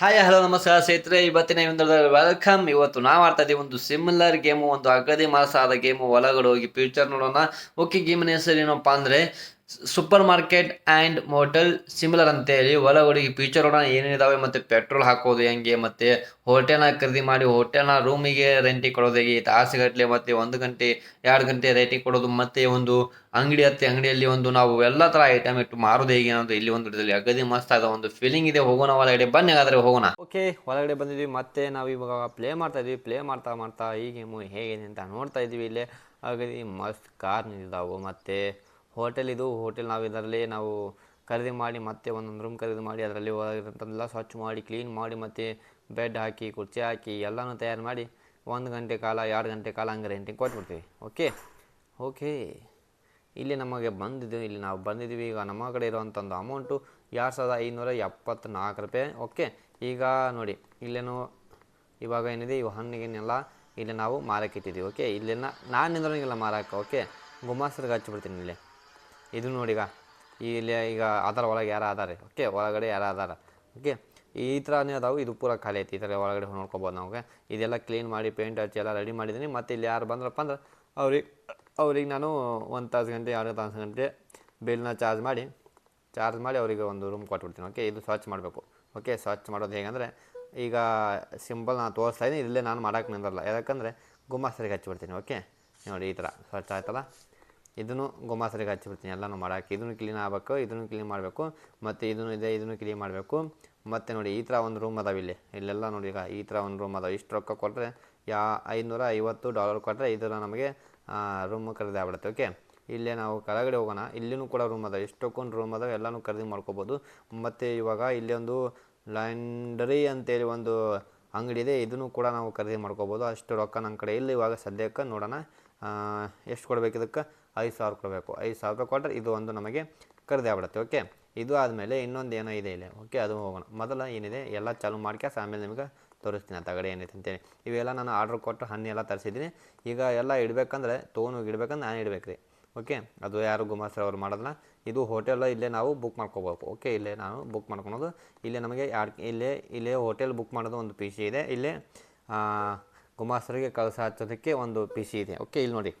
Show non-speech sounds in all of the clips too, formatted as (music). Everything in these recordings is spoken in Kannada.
ಹಾಯ್ ಹಲೋ ನಮಸ್ಕಾರ ಸ್ನೇಹಿತರೆ. ಇವತ್ತಿನ ಒಂದು ವೆಲ್ಕಮ್ ಇವತ್ತು ನಾವು ಆಡ್ತಾ ಇದ್ದೀವಿ ಒಂದು ಸಿಮಿಲರ್ ಗೇಮು ಒಂದು ಅಗದಿ ಮಾಸ ಆದ ಗೇಮು ಒಳಗಡೆ ಹೋಗಿ ಫ್ಯೂಚರ್ ನೋಡೋಣ. ಓಕೆ ಗೇಮಿನ ಹೆಸರು ಏನಪ್ಪ ಅಂದರೆ super market and motel similar ಅಂತೇಳಿ ಒಳಗಡೆ ಫ್ಯೂಚರ್ ನೋಡೋಣ ಏನೇನಿದಾವೆ ಮತ್ತು ಪೆಟ್ರೋಲ್ ಹಾಕೋದು ಹೆಂಗೆ, ಮತ್ತು ಹೋಟೆಲ್ನ ಖರೀದಿ ಮಾಡಿ ಹೋಟೆಲ್ನ ರೂಮಿಗೆ ರೆಂಟಿಗೆ ಕೊಡೋದು ಹೇಗೆ ತಾಸುಗಟ್ಟಲೆ ಮತ್ತು ಒಂದು ಗಂಟೆ, ಎರಡು ಗಂಟೆ ರೇಟಿಗೆ ಕೊಡೋದು, ಮತ್ತು ಒಂದು ಅಂಗಡಿ ಹತ್ತಿ ಅಂಗಡಿಯಲ್ಲಿ ಒಂದು ನಾವು ಎಲ್ಲ ಥರ ಐಟಮ್ ಇಟ್ಟು ಮಾರೋದು ಹೇಗೆ ಅನ್ನೋದು ಇಲ್ಲಿ ಒಂದು ಇದರಲ್ಲಿ ಅಗದಿ ಮಸ್ತ್ ಆದ ಒಂದು ಫೀಲಿಂಗ್ ಇದೆ. ಹೋಗೋಣ ಒಳಗಡೆ ಬನ್ನಿ ಹಾಗಾದರೆ ಹೋಗೋಣ. ಓಕೆ ಒಳಗಡೆ ಬಂದಿದ್ವಿ ಮತ್ತೆ ನಾವು ಇವಾಗ ಪ್ಲೇ ಮಾಡ್ತಾ ಇದ್ವಿ ಪ್ಲೇ ಮಾಡ್ತಾ ಮಾಡ್ತಾ ಈ ಗೇಮು ಹೇಗಿದೆ ಅಂತ ನೋಡ್ತಾ ಇದ್ವಿ ಇಲ್ಲೇ. ಅಗದಿ ಮಸ್ತ್ ಕಾರ್ ನಿಂತಿದ್ದಾವೆ ಮತ್ತು ಹೋಟೆಲ್ ಇದು, ಹೋಟೆಲ್ ನಾವು ಇದರಲ್ಲಿ ನಾವು ಖರೀದಿ ಮಾಡಿ ಮತ್ತೆ ಒಂದೊಂದು ರೂಮ್ ಖರೀದಿ ಮಾಡಿ ಅದರಲ್ಲಿ ಒಳಗಿರೋಂಥದ್ದೆಲ್ಲ ಸ್ವಚ್ಛ ಮಾಡಿ ಕ್ಲೀನ್ ಮಾಡಿ ಮತ್ತು ಬೆಡ್ ಹಾಕಿ, ಕುರ್ಚಿ ಹಾಕಿ ಎಲ್ಲನೂ ತಯಾರು ಮಾಡಿ ಒಂದು ಗಂಟೆ ಕಾಲ, ಎರಡು ಗಂಟೆ ಕಾಲ ಹಂಗೆ ರೆಂಟಿಗೆ ಕೊಟ್ಬಿಡ್ತೀವಿ. ಓಕೆ ಓಕೆ ಇಲ್ಲಿ ನಮಗೆ ಬಂದಿದ್ದು, ಇಲ್ಲಿ ನಾವು ಬಂದಿದ್ದೀವಿ. ಈಗ ನಮ್ಮ ಕಡೆ ಇರುವಂಥ ಒಂದು ಅಮೌಂಟು ಎರಡು ಸಾವಿರದ ಐನೂರ ಎಪ್ಪತ್ನಾಲ್ಕು ರೂಪಾಯಿ. ಓಕೆ ಈಗ ನೋಡಿ, ಇಲ್ಲೇನು ಇವಾಗ ಏನಿದೆ? ಇವು ಹಣ್ಣಿಗೇನೆಲ್ಲ ಇಲ್ಲಿ ನಾವು ಮಾರಕ್ಕೆ ಇಟ್ಟಿದ್ದೀವಿ. ಓಕೆ ಇಲ್ಲಿನ ನಾನು ನಿಂದ್ರಂಗಿಲ್ಲ ಮಾರಕ್ಕೆ ಓಕೆ ಗುಮಾಸ್ತರಿಗೆ ಹಚ್ಚಿಬಿಡ್ತೀನಿ ಇಲ್ಲಿ. ಇದು ನೋಡಿಗ ಇಲ್ಲಿ ಈಗ ಅದರ ಒಳಗೆ ಯಾರು ಅದಾರೆ ಓಕೆ, ಒಳಗಡೆ ಯಾರು ಅದಾರ ಓಕೆ, ಈ ಥರನೇ ಅದಾವು. ಇದು ಪೂರ ಖಾಲಿ ಐತಿ ಈ ಥರ ಒಳಗಡೆ ನೋಡ್ಕೊಬೋದು ನಮಗೆ ಇದೆಲ್ಲ ಕ್ಲೀನ್ ಮಾಡಿ ಪೇಂಟ್ ಹಚ್ಚಿ ಎಲ್ಲ ರೆಡಿ ಮಾಡಿದ್ದೀನಿ. ಮತ್ತು ಇಲ್ಲಿ ಯಾರು ಬಂದ್ರಪ್ಪ ಅಂದ್ರೆ ಅವ್ರಿಗೆ ಅವ್ರಿಗೆ ನಾನು ಒಂದು ತಾಸು ಗಂಟೆ ಎರಡು ತಾಸು ಗಂಟೆ ಬಿಲ್ನ ಚಾರ್ಜ್ ಮಾಡಿ ಚಾರ್ಜ್ ಮಾಡಿ ಅವರಿಗೆ ಒಂದು ರೂಮ್ ಕೊಟ್ಬಿಡ್ತೀನಿ. ಓಕೆ, ಇದು ಸ್ವಚ್ಛ ಮಾಡಬೇಕು. ಓಕೆ, ಸ್ವಚ್ಛ ಮಾಡೋದು ಹೇಗೆಂದರೆ ಈಗ ಸಿಂಪಲ್ ನಾನು ತೋರಿಸ್ತಾ ಇದ್ದೀನಿ ಇಲ್ಲೇ ನಾನು ಮಾಡೋಕ್ಕೆ ನಿಂದಿರಲ್ಲ. ಯಾಕಂದರೆ ಗುಮಾಸ್ತರಿಗೆ ಹಚ್ಚಿಬಿಡ್ತೀನಿ. ಓಕೆ, ನೋಡಿ ಈ ಥರ ಸ್ವಚ್ಛ ಆಯ್ತಲ್ಲ? ಇದನ್ನು ಗೋಮಾಸರಿಗೆ ಹಚ್ಚಿಬಿಡ್ತೀನಿ. ಎಲ್ಲನೂ ಮಾಡೋಕ್ಕೆ. ಇದನ್ನು ಕ್ಲೀನ್ ಆಗಬೇಕು, ಇದನ್ನು ಕ್ಲೀನ್ ಮಾಡಬೇಕು, ಮತ್ತು ಇದನ್ನು ಇದೆ, ಇದನ್ನು ಕ್ಲೀನ್ ಮಾಡಬೇಕು. ಮತ್ತು ನೋಡಿ, ಈ ಥರ ಒಂದು ರೂಮ್ ಅದಾವೆ ಇಲ್ಲಿ. ಇಲ್ಲೆಲ್ಲ ನೋಡಿ ಈಗ ಈ ಥರ ಒಂದು ರೂಮ್ ಅದಾವೆ. ಇಷ್ಟು ರೊಕ್ಕ ಕೊಟ್ಟರೆ ಯಾ ಐನೂರ ಐವತ್ತು ಡಾಲರ್ ಕೊಟ್ಟರೆ ಇದರ ನಮಗೆ ರೂಮ್ ಖರೀದಿ ಆಗ್ಬಿಡುತ್ತೆ. ಓಕೆ ಇಲ್ಲೇ ನಾವು ಕೆಳಗಡೆ ಹೋಗೋಣ. ಇಲ್ಲಿನೂ ಕೂಡ ರೂಮ್ ಅದಾವೆ. ಎಷ್ಟೊಕ್ಕೊಂದು ರೂಮ್ ಅದಾವೆ. ಎಲ್ಲನೂ ಖರೀದಿ ಮಾಡ್ಕೋಬೋದು. ಮತ್ತು ಇವಾಗ ಇಲ್ಲಿ ಒಂದು ಲ್ಯಾಂಡರಿ ಅಂತೇಳಿ ಒಂದು ಅಂಗಡಿ ಇದೆ. ಇದನ್ನು ಕೂಡ ನಾವು ಖರೀದಿ ಮಾಡ್ಕೋಬೋದು. ಅಷ್ಟು ರೊಕ್ಕ ನಮ್ಮ ಕಡೆ. ಇಲ್ಲಿ ಇವಾಗ ಸದ್ಯಕ್ಕೆ ನೋಡೋಣ. ಎಷ್ಟು ಕೊಡ್ಬೇಕು ಇದಕ್ಕೆ? ಐದು ಸಾವಿರ ಕೊಡಬೇಕು. ಐದು ಸಾವಿರ ರೂಪಾಯಿ ಕೊಟ್ಟರೆ ಇದು ಒಂದು ನಮಗೆ ಖರೀದಿ ಆಗ್ಬಿಡುತ್ತೆ ಓಕೆ ಇದು ಆದಮೇಲೆ ಇನ್ನೊಂದು ಏನೋ ಇದೆ ಇಲ್ಲಿ ಓಕೆ ಅದು ಹೋಗೋಣ. ಮೊದಲು ಏನಿದೆ, ಎಲ್ಲ ಚಾಲು ಮಾಡ್ಕ್ಯಾಸ ಆಮೇಲೆ ನಿಮಗೆ ತೋರಿಸ್ತೀನಿ ಆ ತಗಡೆ ಏನೈತೆ ಅಂತೇಳಿ. ಇವೆಲ್ಲ ನಾನು ಆರ್ಡ್ರ್ ಕೊಟ್ಟು ಹಣ್ಣು ಎಲ್ಲ ತರಿಸಿದ್ದೀನಿ. ಈಗ ಎಲ್ಲ ಇಡಬೇಕಂದ್ರೆ ತೋನು ಇಡ್ಬೇಕಂದ್ರೆ ನಾನು ಇಡ್ಬೇಕು ರೀ ಓಕೆ ಅದು ಯಾರು ಗುಮಾಸ್ರ ಅವ್ರು ಮಾಡೋದನ್ನ ಇದು ಹೋಟೆಲ್ ಇಲ್ಲೇ ನಾವು ಬುಕ್ ಮಾಡ್ಕೋಬೇಕು ಓಕೆ ಇಲ್ಲೇ ನಾನು ಬುಕ್ ಮಾಡ್ಕೊಳೋದು. ಇಲ್ಲೇ ನಮಗೆ ಇಲ್ಲೇ ಇಲ್ಲೇ ಹೋಟೆಲ್ ಬುಕ್ ಮಾಡೋದು ಒಂದು ಪಿ ಇದೆ. ಇಲ್ಲೇ ಗುಮಾಸ್ರಿಗೆ ಕಳಸ ಹಚ್ಚೋದಕ್ಕೆ ಒಂದು ಪಿ ಇದೆ ಓಕೆ ಇಲ್ಲಿ ನೋಡಿ.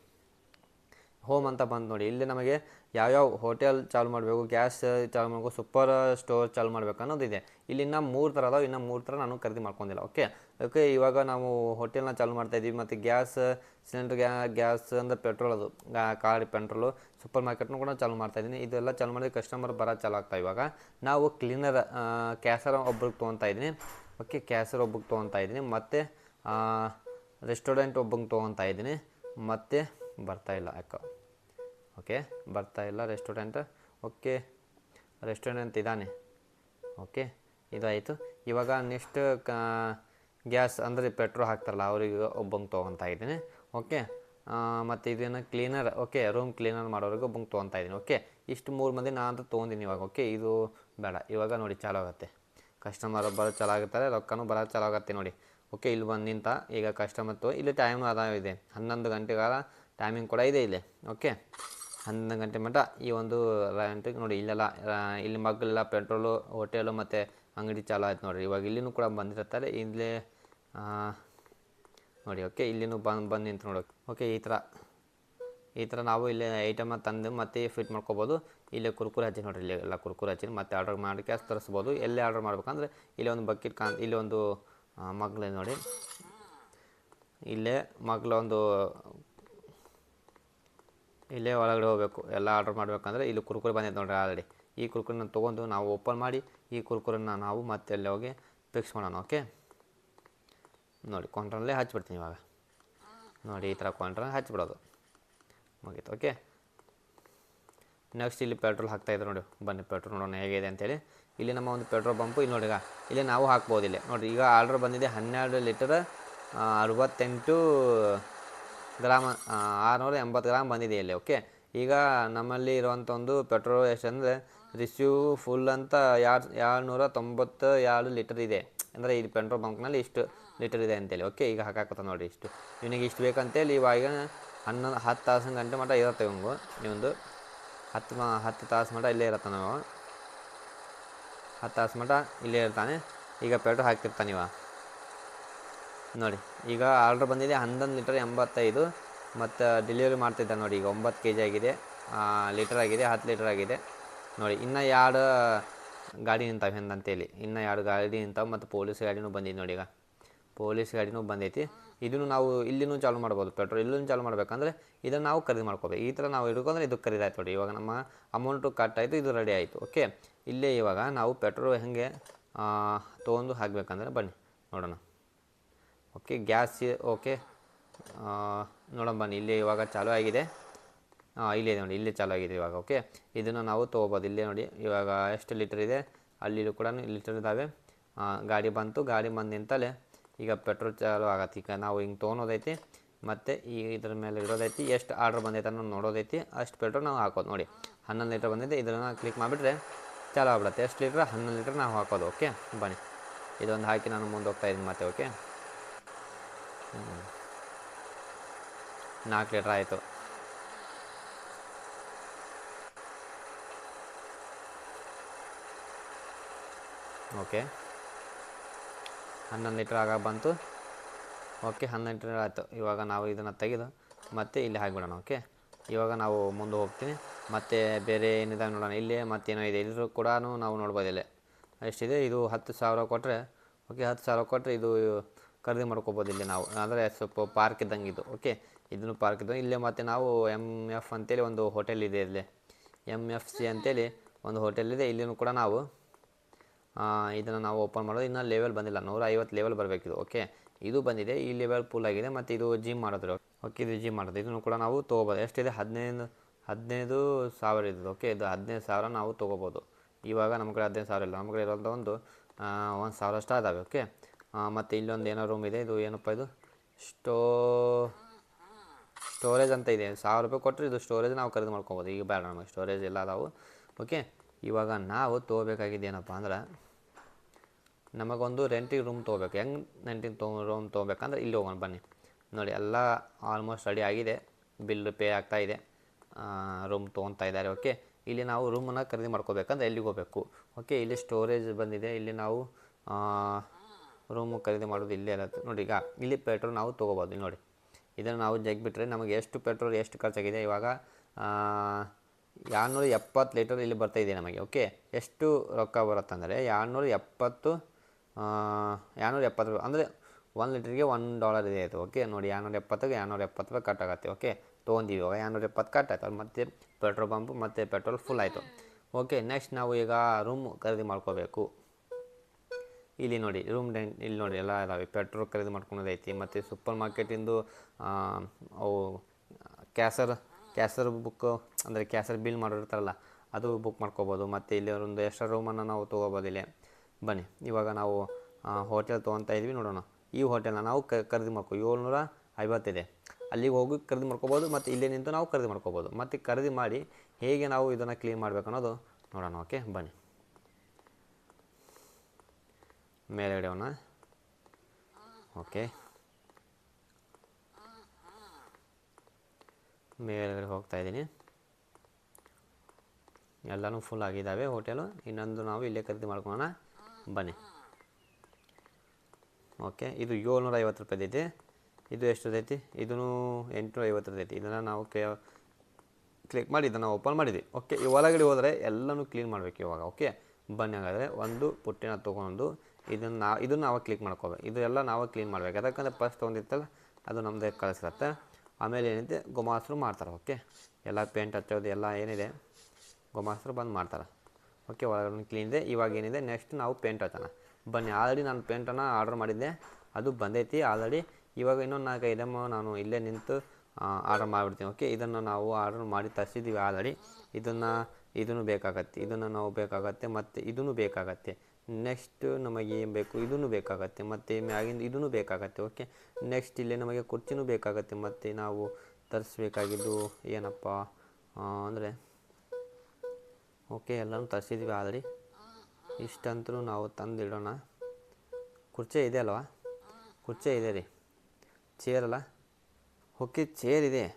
ಹೋಮ್ ಅಂತ ಬಂದು ನೋಡಿ. ಇಲ್ಲಿ ನಮಗೆ ಯಾವ್ಯಾವ ಹೋಟೆಲ್ ಚಾಲು ಮಾಡಬೇಕು ಗ್ಯಾಸ್ ಚಾಲು ಮಾಡಬೇಕು ಸೂಪರ್ ಸ್ಟೋರ್ ಚಾಲು ಮಾಡಬೇಕು ಅನ್ನೋದಿದೆ ಇಲ್ಲಿ ಇನ್ನೂ ಮೂರು ಥರ ಅದಾವೆ, ಇನ್ನೂ ಮೂರು ಥರ ನಾನು ಖರೀದಿ ಮಾಡ್ಕೊಂಡಿಲ್ಲ ಓಕೆ ಓಕೆ ಇವಾಗ ನಾವು ಹೋಟೆಲ್ನ ಚಾಲು ಮಾಡ್ತಾಯಿದ್ದೀವಿ ಮತ್ತು ಗ್ಯಾಸ್ ಸಿಲಿಂಡರ್ ಗ್ಯಾ ಗ್ಯಾಸ್ ಅಂದರೆ ಪೆಟ್ರೋಲ್ ಅದು. ಕಾರ್ ಪೆಟ್ರೋಲು ಸೂಪರ್ ಮಾರ್ಕೆಟ್ನು ಕೂಡ ಚಾಲು ಮಾಡ್ತಾಯಿದ್ದೀನಿ ಇದೆಲ್ಲ ಚಾಲು ಮಾಡಿದ್ರೆ ಕಸ್ಟಮರ್ ಬರ ಚಾಲು ಆಗ್ತಾ ಇವಾಗ. ನಾವು ಕ್ಲೀನರ್ ಕ್ಯಾಸರ್ ಒಬ್ರಿಗೆ ತೊಗೊತಾ ಇದ್ದೀನಿ ಓಕೆ ಕ್ಯಾಸರ್ ಒಬ್ಬರಿಗೆ ತೊಗೊತಾ ಇದ್ದೀನಿ ಮತ್ತು ರೆಸ್ಟೋರೆಂಟ್ ಒಬ್ಬಂಗೆ ತೊಗೊತಾ ಇದ್ದೀನಿ ಮತ್ತು ಬರ್ತಾಯಿಲ್ಲ ಯಾಕೋ. ಓಕೆ, ಬರ್ತಾ ಇಲ್ಲ ರೆಸ್ಟೋರೆಂಟ್ ಓಕೆ ರೆಸ್ಟೋರೆಂಟ್ ಇದ್ದಾನೆ ಓಕೆ, ಇದಾಯಿತು. ಇವಾಗ ನೆಕ್ಸ್ಟ್ ಗ್ಯಾಸ್ ಅಂದರೆ ಪೆಟ್ರೋಲ್ ಹಾಕ್ತಾರಲ್ಲ, ಅವ್ರಿಗೆ ಒಬ್ಬಂಗೆ ತೊಗೊತಾ ಇದ್ದೀನಿ. ಓಕೆ ಮತ್ತು ಇದನ್ನು ಕ್ಲೀನರ್ ಓಕೆ ರೂಮ್ ಕ್ಲೀನರ್ ಮಾಡೋರಿಗೆ ಒಬ್ಬಂಗೆ ತೊಗೊತಾ ಇದ್ದೀನಿ. ಓಕೆ, ಇಷ್ಟು ಮೂರು ಮಂದಿ ನಾನು ಅಂತ ತೊಗೊಂಡಿನಿ ಇವಾಗ. ಓಕೆ, ಇದು ಬೇಡ. ಇವಾಗ ನೋಡಿ ಚಾಲೂ ಆಗುತ್ತೆ ಕಸ್ಟಮರ್ ಬರೋ ಚಾಲು ಆಗುತ್ತಾರೆ ರೊಕ್ಕನೂ ಬರೋದು ಚಾಲು ಆಗುತ್ತೆ ನೋಡಿ. ಓಕೆ, ಇಲ್ಲಿ ಬಂದು ನಿಂತ, ಈಗ ಕಸ್ಟಮರ್ ತೋ ಇಲ್ಲಿ ಟೈಮ್ ಅದಾವಿದೆ ಹನ್ನೊಂದು ಗಂಟೆಗಾಲ ಟೈಮಿಂಗ್ ಕೂಡ ಇದೆ ಇಲ್ಲಿ. ಓಕೆ ಹನ್ನೊಂದು ಗಂಟೆ ಮಟ್ಟ ಈ ಒಂದು ರೆಂಟಿಗೆ ನೋಡಿ, ಇಲ್ಲೆಲ್ಲ ಇಲ್ಲಿ ಮಗ್ಲೆಲ್ಲ ಪೆಟ್ರೋಲು ಹೋಟೆಲು ಮತ್ತು ಅಂಗಡಿ ಚಾಲು ಆಯ್ತು ನೋಡಿರಿ. ಇವಾಗ ಇಲ್ಲಿನೂ ಕೂಡ ಬಂದಿರ್ತಾರೆ ಇಲ್ಲೇ ನೋಡಿ ಓಕೆ ಇಲ್ಲಿನೂ ಬಂದು ಬಂದು ನಿಂತು ನೋಡಿ. ಓಕೆ ಈ ಥರ ಈ ಥರ ನಾವು ಇಲ್ಲಿ ಐಟಮ್ ತಂದು ಮತ್ತೆ ಫಿಟ್ ಮಾಡ್ಕೋಬೋದು. ಇಲ್ಲೇ ಕುರ್ಕುರೆ ಹಚ್ಚಿ ನೋಡಿರಿ, ಇಲ್ಲಿ ಎಲ್ಲ ಕುರ್ಕುರೆ ಹಚ್ಚಿ ಮತ್ತೆ ಆರ್ಡರ್ ಕ್ಯಾಸ್ ತರಿಸ್ಬೋದು. ಎಲ್ಲೇ ಆರ್ಡರ್ ಮಾಡ್ಬೇಕಂದ್ರೆ ಇಲ್ಲಿ ಒಂದು ಬಕೆಟ್ ಕಾನ್ ಇಲ್ಲಿ ಒಂದು ಮಗ್ಲು ನೋಡಿ. ಇಲ್ಲೇ ಮಗ್ಲ ಒಂದು ಇಲ್ಲೇ ಒಳಗಡೆ ಹೋಗಬೇಕು. ಎಲ್ಲ ಆರ್ಡ್ರ್ ಮಾಡಬೇಕಂದ್ರೆ ಇಲ್ಲಿ ಕುರ್ಕುರೆ ಬಂದಿದೆ ನೋಡಿರಿ ಆಲ್ರೆಡಿ ಈ ಕುರ್ಕುರನ್ನ ತೊಗೊಂಡು ನಾವು ಓಪನ್ ಮಾಡಿ ಈ ಕುರ್ಕುರನ್ನ ನಾವು ಮತ್ತೆ ಅಲ್ಲಿ ಹೋಗಿ ಫಿಕ್ಸ್ ಮಾಡೋಣ ಓಕೆ ನೋಡಿ ಕೊಂಡ್ರಲ್ಲೇ ಹಚ್ಚಿಬಿಡ್ತೀನಿ ಇವಾಗ. ನೋಡಿ, ಈ ಥರ ಕೊಂಡ್ರೆ ಹಚ್ಚಿಬಿಡೋದು ಮುಗೀತು ಓಕೆ ನೆಕ್ಸ್ಟ್ ಇಲ್ಲಿ ಪೆಟ್ರೋಲ್ ಹಾಕ್ತಾಯಿದ್ರು ನೋಡಿ. ಬನ್ನಿ ಪೆಟ್ರೋಲ್ ನೋಡೋಣ ಹೇಗಿದೆ ಅಂತೇಳಿ. ಇಲ್ಲಿ ನಮ್ಮ ಒಂದು ಪೆಟ್ರೋಲ್ ಪಂಪು ಇಲ್ಲಿ ನೋಡಿ ಈಗ. ಇಲ್ಲಿ ನಾವು ಹಾಕ್ಬೋದು ಇಲ್ಲಿ. ನೋಡಿರಿ, ಈಗ ಆರ್ಡ್ರ್ ಬಂದಿದೆ ಹನ್ನೆರಡು ಲೀಟರ್ ಅರವತ್ತೆಂಟು ಗ್ರಾಮ ಆರುನೂರ ಎಂಬತ್ತು ಗ್ರಾಮ್ ಬಂದಿದೆ ಇಲ್ಲಿ ಓಕೆ ಈಗ ನಮ್ಮಲ್ಲಿ ಇರುವಂಥ ಒಂದು ಪೆಟ್ರೋಲ್ ಎಷ್ಟಂದರೆ ರಿಸ್ಯೂ ಫುಲ್ ಅಂತ ಎರಡು ಏಳ್ನೂರ ತೊಂಬತ್ತು ಎರಡು ಲೀಟರ್ ಇದೆ. ಅಂದರೆ ಈ ಪೆಟ್ರೋಲ್ ಬಂಕ್ನಲ್ಲಿ ಇಷ್ಟು ಲೀಟರ್ ಇದೆ ಅಂತೇಳಿ ಓಕೆ ಈಗ ಹಾಕಾಕತ್ತ ನೋಡಿ ಇಷ್ಟು. ಇವನಿಗೆ ಇಷ್ಟು ಬೇಕಂತೇಳಿ ಇವಾಗ ಹನ್ನೊಂದು, ಹತ್ತು ತಾಸಿನ ಗಂಟೆ ಮಟ್ಟ ಇರುತ್ತೆ ಇವಂಗು ಇವೊಂದು ಹತ್ತು ಮ, ಹತ್ತು ತಾಸು ಮಟ್ಟ ಇಲ್ಲೇ ಇರತ್ತೆ ನಾವು? ಹತ್ತು ತಾಸು ಮಟ್ಟ ಇಲ್ಲೇ ಇರ್ತಾನೆ. ಈಗ ಪೆಟ್ರೋಲ್ ಹಾಕಿರ್ತಾನೆ ಇವ ನೋಡಿ, ಈಗ ಆರ್ಡ್ರ್ ಬಂದಿದೆ ಹನ್ನೊಂದು ಲೀಟರ್ ಎಂಬತ್ತೈದು, ಮತ್ತು ಡೆಲಿವರಿ ಮಾಡ್ತಿದ್ದೆ ನೋಡಿ, ಈಗ ಒಂಬತ್ತು ಕೆ ಜಿ ಆಗಿದೆ ಲೀಟರ್ ಆಗಿದೆ, ಹತ್ತು ಲೀಟರ್ ಆಗಿದೆ. ನೋಡಿ, ಇನ್ನು ಎರಡು ಗಾಡಿ ನಿಂತಾವೆ ಅಂತೇಳಿ ಇನ್ನು ಎರಡು ಗಾಡಿ ನಿಂತಾವೆ ಮತ್ತು ಪೊಲೀಸ್ ಗಾಡಿನೂ ಬಂದಿದೆ ನೋಡಿ ಈಗ. ಪೊಲೀಸ್ ಗಾಡಿನೂ ಬಂದೈತಿ. ಇದನ್ನು ನಾವು ಇಲ್ಲಿನೂ ಚಾಲು ಮಾಡ್ಬೋದು, ಪೆಟ್ರೋಲ್ ಇಲ್ಲೂ ಚಾಲು ಮಾಡಬೇಕಂದ್ರೆ ಇದನ್ನು ನಾವು ಖರೀದಿ ಮಾಡ್ಕೋಬೇಕು. ಈ ಥರ ನಾವು ಹಿಡ್ಕೊಂಡ್ರೆ ಇದು ಖರೀದಿ ಆಯ್ತು ನೋಡಿ. ಇವಾಗ ನಮ್ಮ ಅಮೌಂಟು ಕಟ್ ಆಯಿತು ಇದು ರೆಡಿ ಆಯಿತು. ಓಕೆ ಇಲ್ಲೇ ಇವಾಗ ನಾವು ಪೆಟ್ರೋಲ್ ಹೇಗೆ ತೊಗೊಂಡು ಹಾಕಬೇಕಂದ್ರೆ ಬನ್ನಿ, ನೋಡೋಣ. Okay, gas okay. ನೋಡೋಣ ಬನ್ನಿ, ಇಲ್ಲಿ ಇವಾಗ ಚಾಲೂ ಆಗಿದೆ. ಹಾಂ ಇಲ್ಲೇ ನೋಡಿ, ಇಲ್ಲೇ ಚಾಲೂ ಆಗಿದೆ ಇವಾಗ, ಓಕೆ. ಇದನ್ನು ನಾವು ತೊಗೋಬೋದು, ಇಲ್ಲೇ ನೋಡಿ, ಇವಾಗ ಎಷ್ಟು ಲೀಟರ್ ಇದೆ ಅಲ್ಲಿರೂ ಕೂಡ ಲೀಟರ್ ಇದ್ದಾವೆ. ಗಾಡಿ ಬಂತು, ಗಾಡಿ ಬಂದು ನಿಂತಲೇ ಈಗ ಪೆಟ್ರೋಲ್ ಚಾಲು ಆಗತ್ತೆ. ಈಗ ನಾವು ಹಿಂಗೆ ತೊಗೊಳೋದೈತಿ ಮತ್ತು ಈ ಇದ್ರ ಮೇಲೆ ಇರೋದೈತಿ, ಎಷ್ಟು ಆರ್ಡ್ರ್ ಬಂದೈತೆ ಅನ್ನೋ ನೋಡೋದೈತಿ, ಅಷ್ಟು ಪೆಟ್ರೋಲ್ ನಾವು ಹಾಕೋದು ನೋಡಿ. ಹನ್ನೊಂದು ಲೀಟರ್ ಬಂದಿದೆ ಇದನ್ನು ಕ್ಲಿಕ್ ಮಾಡಿಬಿಟ್ರೆ ಚಾಲು ಆಗ್ಬಿಡುತ್ತೆ. ಎಷ್ಟು ಲೀಟ್ರ್? ಹನ್ನೊಂದು ಲೀಟ್ರ್ ನಾವು ಹಾಕೋದು, ಓಕೆ. ಬನ್ನಿ, ಇದೊಂದು ಹಾಕಿ ನಾನು ಮುಂದೆ ಹೋಗ್ತಾ ಇದ್ದೀನಿ ಮತ್ತೆ, ಓಕೆ. ನಾಲ್ಕು ಲೀಟ್ರ್ ಆಯಿತು. ಓಕೆ ಹನ್ನೊಂದು ಲೀಟ್ರ್ ಆಗ ಬಂತು. ಓಕೆ ಹನ್ನೊಂದು ಲೀಟ್ರ್ ಆಯಿತು. ಇವಾಗ ನಾವು ಇದನ್ನು ತೆಗೆದು ಮತ್ತೆ ಇಲ್ಲಿ ಹಾಕಿಬಿಡೋಣ ಓಕೆ ಇವಾಗ ನಾವು ಮುಂದೆ ಹೋಗ್ತೀನಿ. ಮತ್ತು ಬೇರೆ ಏನಿದಾವೆ ನೋಡೋಣ. ಇಲ್ಲೇ ಮತ್ತೇನೋ ಇದೆ. ಇಲ್ಲರೂ ಕೂಡ ನಾವು ನೋಡ್ಬೋದು ಇಲ್ಲೇ. ಎಷ್ಟಿದೆ? ಇದು ಹತ್ತು ಸಾವಿರ ಕೊಟ್ಟರೆ ಓಕೆ ಹತ್ತು ಸಾವಿರ ಕೊಟ್ಟರೆ ಇದು ಖರೀದಿ ಮಾಡ್ಕೋಬೋದು ಇಲ್ಲಿ ನಾವು. ಅಂದರೆ ಸ್ವಲ್ಪ ಪಾರ್ಕ್ ಇದ್ದಂಗೆ ಇದು ಓಕೆ ಇದನ್ನು ಪಾರ್ಕ್ ಇದ್ದಂಗೆ ಇಲ್ಲೇ ಮತ್ತು ನಾವು ಎಂ ಎಫ್ ಅಂತೇಳಿ ಒಂದು ಹೋಟೆಲ್ ಇದೆ ಇಲ್ಲಿ. ಎಂ ಎಫ್ ಸಿ ಅಂತೇಳಿ ಒಂದು ಹೋಟೆಲ್ ಇದೆ. ಇಲ್ಲಿನೂ ಕೂಡ ನಾವು ಇದನ್ನು ನಾವು ಓಪನ್ ಮಾಡೋದು. ಇನ್ನೂ ಲೆವೆಲ್ ಬಂದಿಲ್ಲ. ನೂರ ಐವತ್ತು ಲೆವೆಲ್ ಬರಬೇಕಿದು ಓಕೆ ಇದು ಬಂದಿದೆ. ಈ ಲೆವೆಲ್ ಫುಲ್ ಆಗಿದೆ. ಮತ್ತು ಇದು ಜಿಮ್ ಮಾಡಿದ್ರು. ಓಕೆ ಇದು ಜಿಮ್ ಮಾಡೋದು ಇದನ್ನು ಕೂಡ ನಾವು ತೊಗೋಬೋದು. ಎಷ್ಟಿದೆ? ಹದಿನೈದು ಹದಿನೈದು ಸಾವಿರ ಇದೆ ಓಕೆ ಇದು ಹದಿನೈದು ಸಾವಿರ ನಾವು ತೊಗೋಬೋದು. ಇವಾಗ ನಮ್ಮ ಕಡೆ ಹದಿನೈದು ಸಾವಿರ ಇಲ್ಲ. ನಮ್ಮ ಕಡೆ ಇರೋಂಥ ಒಂದು ಒಂದು ಸಾವಿರ ಅಷ್ಟು ಅದಾವೆ ಓಕೆ ಮತ್ತು ಇಲ್ಲೊಂದು ಏನೋ ರೂಮ್ ಇದೆ. ಇದು ಏನಪ್ಪ ಇದು? ಸ್ಟೋ ಸ್ಟೋರೇಜ್ ಅಂತ ಇದೆ. ಸಾವಿರ ರೂಪಾಯಿ ಕೊಟ್ಟರೆ ಇದು ಸ್ಟೋರೇಜ್ ನಾವು ಖರೀದಿ ಮಾಡ್ಕೊಬೋದು. ಈಗ ಬೇಡ ನಮಗೆ. ಸ್ಟೋರೇಜ್ ಎಲ್ಲ ಅದಾವು. ಓಕೆ ಇವಾಗ ನಾವು ತೊಗೋಬೇಕಾಗಿದ್ದು ಏನಪ್ಪ ಅಂದ್ರೆ, ನಮಗೊಂದು ರೆಂಟಿಗೆ ರೂಮ್ ತೊಗೋಬೇಕು. ಹೆಂಗೆ ರೆಂಟಿಗೆ ತೊ ರೂಮ್ ತೊಗೋಬೇಕಂದ್ರೆ ಇಲ್ಲಿ ಹೋಗೋಣ, ಬನ್ನಿ. ನೋಡಿ, ಎಲ್ಲ ಆಲ್ಮೋಸ್ಟ್ ರೆಡಿ ಆಗಿದೆ. ಬಿಲ್ ಪೇ ಆಗ್ತಾ ಇದೆ. ರೂಮ್ ತೊಗೊತಾ ಇದ್ದಾರೆ. ಓಕೆ ಇಲ್ಲಿ ನಾವು ರೂಮನ್ನು ಖರೀದಿ ಮಾಡ್ಕೋಬೇಕಂದ್ರೆ ಎಲ್ಲಿಗೆ ಹೋಗಬೇಕು? ಓಕೆ ಇಲ್ಲಿ ಸ್ಟೋರೇಜ್ ಬಂದಿದೆ. ಇಲ್ಲಿ ನಾವು ರೂಮು ಖರೀದಿ ಮಾಡೋದು ಇಲ್ಲೇ ಇರುತ್ತೆ. ನೋಡಿ, ಈಗ ಇಲ್ಲಿ ಪೆಟ್ರೋಲ್ ನಾವು ತೊಗೋಬೋದು. ಇಲ್ಲಿ ನೋಡಿ, ಇದನ್ನು ನಾವು ಜಗ್ಬಿಟ್ರೆ ನಮಗೆ ಎಷ್ಟು ಪೆಟ್ರೋಲ್ ಎಷ್ಟು ಖರ್ಚಾಗಿದೆ? ಇವಾಗ ಎರಡುನೂರ ಎಪ್ಪತ್ತು ಲೀಟರ್ ಇಲ್ಲಿ ಬರ್ತಾ ಇದೆ ನಮಗೆ ಓಕೆ ಎಷ್ಟು ರೊಕ್ಕ ಬರುತ್ತಂದರೆ ಎರಡುನೂರ ಎಪ್ಪತ್ತು ಎರಡುನೂರ ಎಪ್ಪತ್ತು ಅಂದರೆ ಒಂದು ಲೀಟ್ರಿಗೆ ಒನ್ ಡಾಲರ್ ಇದೆ ಆಯಿತು ಓಕೆ ನೋಡಿ ಎರಡುನೂರ ಎಪ್ಪತ್ತಿಗೆ ಎರಡುನೂರ ಎಪ್ಪತ್ತು ರೂಪಾಯಿ ಕಟ್ ಆಗುತ್ತೆ ಓಕೆ ತೊಗೊಂಡಿವಿ, ಇವಾಗ ಎರಡುನೂರ ಎಪ್ಪತ್ತು ಕಟ್ ಆಯ್ತು ಮತ್ತೆ ಪೆಟ್ರೋಲ್ ಪಂಪ್ ಮತ್ತು ಪೆಟ್ರೋಲ್ ಫುಲ್ ಆಯಿತು ಓಕೆ ನೆಕ್ಸ್ಟ್ ನಾವು ಈಗ ರೂಮ್ ಖರೀದಿ ಮಾಡ್ಕೋಬೇಕು. ಇಲ್ಲಿ ನೋಡಿ ರೂಮ್ ಡೆನ್ ಇಲ್ಲಿ ನೋಡಿ ಎಲ್ಲ ಇದಾವೆ. ಪೆಟ್ರೋಲ್ ಖರೀದಿ ಮಾಡ್ಕೊಳೋದೈತಿ ಮತ್ತು ಸೂಪರ್ ಮಾರ್ಕೆಟಿಂದು ಅವು ಕ್ಯಾಸರ್ ಕ್ಯಾಸರ್ ಬುಕ್ ಅಂದರೆ ಕ್ಯಾಸರ್ ಬಿಲ್ ಮಾಡಿರ್ತಾರಲ್ಲ, ಅದು ಬುಕ್ ಮಾಡ್ಕೋಬೋದು. ಮತ್ತು ಇಲ್ಲಿ ಒಂದು ಎಕ್ಸ್ಟ್ರಾ ರೂಮನ್ನು ನಾವು ತೊಗೋಬೋದು ಇಲ್ಲಿ. ಬನ್ನಿ, ಇವಾಗ ನಾವು ಹೋಟೆಲ್ ತೊಗೊತಾ ಇದ್ವಿ ನೋಡೋಣ. ಈ ಹೋಟೆಲ್ನ ನಾವು ಕ, ಖರೀದಿ ಮಾಡ್ಕೋ, ಏಳ್ನೂರ ಐವತ್ತಿದೆ ಅಲ್ಲಿಗೆ ಹೋಗಿ ಖರೀದಿ ಮಾಡ್ಕೋಬೋದು, ಮತ್ತು ಇಲ್ಲೇ ನಿಂತು ನಾವು ಖರೀದಿ ಮಾಡ್ಕೋಬೋದು. ಮತ್ತು ಖರೀದಿ ಮಾಡಿ ಹೇಗೆ ನಾವು ಇದನ್ನು ಕ್ಲೀನ್ ಮಾಡಬೇಕು ಅನ್ನೋದು ನೋಡೋಣ ಓಕೆ ಬನ್ನಿ. ಮೇಲ್ಗಡೆ ಅವನ ಓಕೆ. ಮೇಲ್ಗಡೆ ಹೋಗ್ತಾ ಇದ್ದೀನಿ. ಎಲ್ಲನೂ ಫುಲ್ ಆಗಿದ್ದಾವೆ ಹೋಟೆಲು. ಇನ್ನೊಂದು ನಾವು ಇಲ್ಲೇ ಖರೀದಿ ಮಾಡ್ಕೊಳ್ಳೋಣ. ಬನ್ನಿ. ಓಕೆ, ಇದು ಏಳ್ನೂರ ಐವತ್ತು ರೂಪಾಯಿದೈತಿ ಇದು ಎಷ್ಟದೈತಿ ಇದೂ ಎಂಟುನೂರ ಐವತ್ತರದೈತಿ ಇದನ್ನು ನಾವು ಕ್ಲಿಕ್ ಮಾಡಿ ಇದನ್ನು ಓಪನ್ ಮಾಡಿದ್ವಿ. ಓಕೆ, ಈ ಒಳಗಡೆ ಹೋದರೆ ಎಲ್ಲನೂ ಕ್ಲೀನ್ ಮಾಡಬೇಕು ಇವಾಗ. ಓಕೆ, ಬನ್ನಿ ಹಾಗಾದರೆ. ಒಂದು ಪುಟ್ಟಿನ ತೊಗೊಂಡು ಇದನ್ನು ನಾ, ಇದನ್ನು ನಾವು ಕ್ಲಿಕ್ ಮಾಡ್ಕೋಬೇಕು. ಇದೆಲ್ಲ ನಾವು ಕ್ಲೀನ್ ಮಾಡಬೇಕು. ಯಾಕಂದರೆ ಫಸ್ಟ್ ತೊಗೊಂಡಿರ್ತಲ್ಲ ಅದು ನಮ್ಮದೇ ಕಳಿಸಿರತ್ತೆ. ಆಮೇಲೆ ಏನಿದೆ ಗೋಮಾಸ್ತ್ರ ಮಾಡ್ತಾರೆ ಓಕೆ ಎಲ್ಲ ಪೇಂಟ್ ಹಚ್ಚೋದು ಎಲ್ಲ ಏನಿದೆ ಗೋಮಾಸ್ತ್ರ ಬಂದು ಮಾಡ್ತಾರೆ. ಓಕೆ ಒಳಗಡೆ ಕ್ಲೀನ್ ಇದೆ. ಇವಾಗ ಏನಿದೆ ನೆಕ್ಸ್ಟ್ ನಾವು ಪೇಂಟ್ ಹಚ್ಚೋಣ. ಬನ್ನಿ ಆಲ್ರೆಡಿ ನಾನು ಪೇಂಟನ್ನು ಆರ್ಡರ್ ಮಾಡಿದ್ದೆ. ಅದು ಬಂದೈತಿ ಆಲ್ರೆಡಿ ಇವಾಗ ಇನ್ನೊಂದು ನಾಲ್ಕು ಐಟಮ್ ನಾನು ಇಲ್ಲೇ ನಿಂತು ಆರ್ಡರ್ ಮಾಡಿಬಿಡ್ತೀನಿ ಓಕೆ ಇದನ್ನು ನಾವು ಆರ್ಡರ್ ಮಾಡಿ ತರಿಸಿದ್ದೀವಿ ಆಲ್ರೆಡಿ ಇದನ್ನು ಇದನ್ನು ಬೇಕಾಗತ್ತೆ. ಇದನ್ನು ನಾವು ಬೇಕಾಗತ್ತೆ, ಮತ್ತು ಇದನ್ನು ಬೇಕಾಗತ್ತೆ. ನೆಕ್ಸ್ಟ್ ನಮಗೆ ಏನು ಬೇಕು? ಇದೂ ಬೇಕಾಗತ್ತೆ. ಮತ್ತು ಮ್ಯಾಗಿಂದು ಇದೂ ಬೇಕಾಗತ್ತೆ. ಓಕೆ ನೆಕ್ಸ್ಟ್ ಇಲ್ಲೇ ನಮಗೆ ಕುರ್ಚಿನೂ ಬೇಕಾಗತ್ತೆ. ಮತ್ತು ನಾವು ತರಿಸ್ಬೇಕಾಗಿದ್ದು ಏನಪ್ಪ? ಅಂದರೆ ಓಕೆ ಎಲ್ಲನೂ ತರಿಸಿದ್ವಿ ಆಲ್ರೆಡಿ. ಇಷ್ಟಂತೂ ನಾವು ತಂದಿಡೋಣ. ಕುರ್ಚೆ ಇದೆ ಅಲ್ವಾ? ಕುರ್ಚೆ ಇದೆ ರೀ. ಚೇರ್ ಅಲ್ಲ? ಓಕೆ ಚೇರ್ ಇದೆ.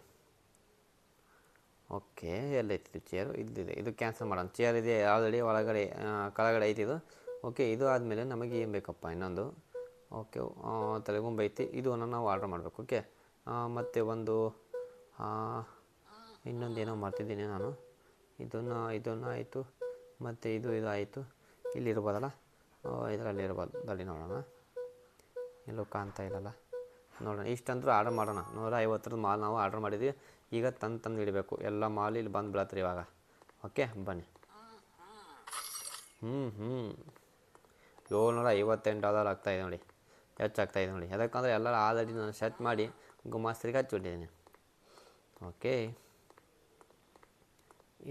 ಓಕೆ ಎಲ್ಲೈತಿ ಚೇರು ಇದ್ದಿದೆ. ಇದು ಕ್ಯಾನ್ಸಲ್ ಮಾಡೋಣ. ಚೇರ್ ಇದೆ ಆಲ್ರೆಡಿ ಒಳಗಡೆ ಕೆಳಗಡೆ ಐತಿ ಇದು. ಓಕೆ, ಇದು ಆದಮೇಲೆ ನಮಗೆ ಏನು ಬೇಕಪ್ಪ ಇನ್ನೊಂದು? ಓಕೆ ತಲೆಗೊಂಬ ಐತಿ, ಇದನ್ನು ನಾವು ಆರ್ಡ್ರ್ ಮಾಡಬೇಕು, ಓಕೆ? ಮತ್ತು ಒಂದು ಇನ್ನೊಂದು ಏನೋ ಮಾಡ್ತಿದ್ದೀನಿ ನಾನು. ಇದನ್ನು ಇದನ್ನು ಆಯಿತು, ಮತ್ತು ಇದು ಇದು ಆಯಿತು. ಇಲ್ಲಿ ಇರ್ಬೋದಲ್ಲ? ಇದರಲ್ಲಿ ಇರ್ಬೋದು. ಅಲ್ಲಿ ನೋಡೋಣ. ಎಲ್ಲೂ ಕಾಣ್ತಾ ಇಲ್ಲಲ್ಲ? ನೋಡೋಣ, ಇಷ್ಟಂದ್ರೂ ಆರ್ಡ್ರ್ ಮಾಡೋಣ. ನೂರ ಐವತ್ತರ ಮಾಲ್ ನಾವು ಆರ್ಡ್ರ್ ಮಾಡಿದ್ವಿ. ಈಗ ತಂದು ತಂದು ಇಡಬೇಕು. ಎಲ್ಲ ಮಾಲ್ ಇಲ್ಲಿ ಬಂದು ಬೀಳತ್ರಿ ಇವಾಗ. ಓಕೆ, ಬನ್ನಿ. ಹ್ಞೂ ಹ್ಞೂ ಏಳ್ನೂರ ಐವತ್ತೆಂಟು ಡಾಲರ್ ಆಗ್ತಾಯಿದೆ ನೋಡಿ. ಹೆಚ್ಚಾಗ್ತಾಯಿದೆ ನೋಡಿ. ಯಾಕಂದರೆ ಎಲ್ಲ ಆಲ್ರೆಡಿ ನಾನು ಸೆಟ್ ಮಾಡಿ ಗುಮಾಸ್ತ್ರಿಗೆ ಹಚ್ಚಿಬಿಟ್ಟಿದ್ದೀನಿ ಓಕೆ